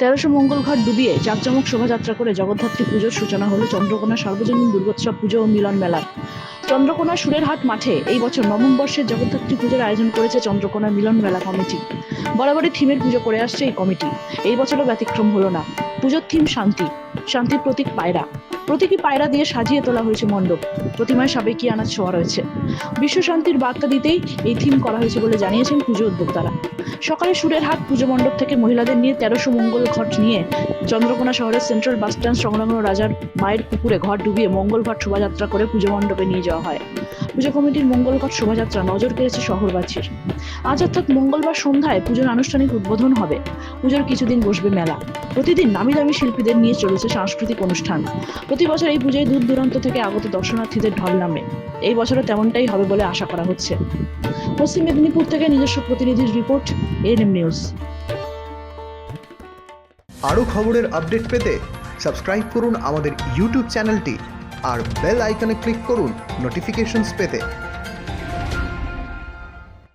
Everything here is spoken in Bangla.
তেরোশো মঙ্গল ঘাট ডুবিয়ে জাঁকজমক শোভাযাত্রা করে জগদ্ধাত্রী পুজোর সূচনা হলো চন্দ্রকোনা সার্বজনীন দুর্গোৎসব পুজো ও মিলন মেলার চন্দ্রকোনা সুরের হাট মাঠে এই বছর নবম বর্ষের জগদ্ধাত্রী পুজোর আয়োজন করেছে চন্দ্রকোনা মিলন মেলা কমিটি। বরাবরই থিমের পুজো করে আসছে এই কমিটি। এই বছরও ব্যতিক্রম হলো না। পুজোর থিম শান্তি, শান্তির প্রতীক পায়রা। প্রতীকী পায়রা দিয়ে সাজিয়ে তোলা হয়েছে মণ্ডপ। প্রতিমায় সাবেকি আনাজ ছোঁয়া রয়েছে। বিশ্ব শান্তির বার্তা দিতেই এই থিম করা হয়েছে বলে জানিয়েছেন পুজো উদ্যোক্তারা। সকালে সুরের হাট পুজো মণ্ডপ থেকে মহিলাদের নিয়ে তেরোশো মঙ্গল ঘট নিয়ে চন্দ্রকোনা শহরের সেন্ট্রাল বাস স্ট্যান্ড সংলগ্ন রাজার মায়ের পুকুরে ঘট ডুবিয়ে মঙ্গল ঘট শোভাযাত্রা করে পুজো মণ্ডপে নিয়ে যাওয়া হয়। পুজো কমিটির মঙ্গল ঘট শোভাযাত্রা নজর কেড়েছে শহরবাসীর। আজ অর্থাৎ মঙ্গলবার সন্ধ্যায় পুজোর আনুষ্ঠানিক উদ্বোধন হবে। পুজোর কিছুদিন বসবে মেলা। প্রতিদিন নামি দামি শিল্পীদের নিয়ে চলেছে সাংস্কৃতিক অনুষ্ঠান। প্রতি বছর এই পুজোয় দূর দূরান্ত থেকে আগত দর্শনার্থীদের ঢল নামে। এই বছরও তেমনটাই হবে বলে আশা করা হচ্ছে। পশ্চিম মেদিনীপুর থেকে নিজস্ব প্রতিনিধির রিপোর্ট এএনএম নিউজ। আরও খবরের আপডেট পেতে সাবস্ক্রাইব করুন আমাদের ইউটিউব চ্যানেলটি আর বেল আইকনে ক্লিক করুন নোটিফিকেশনস পেতে।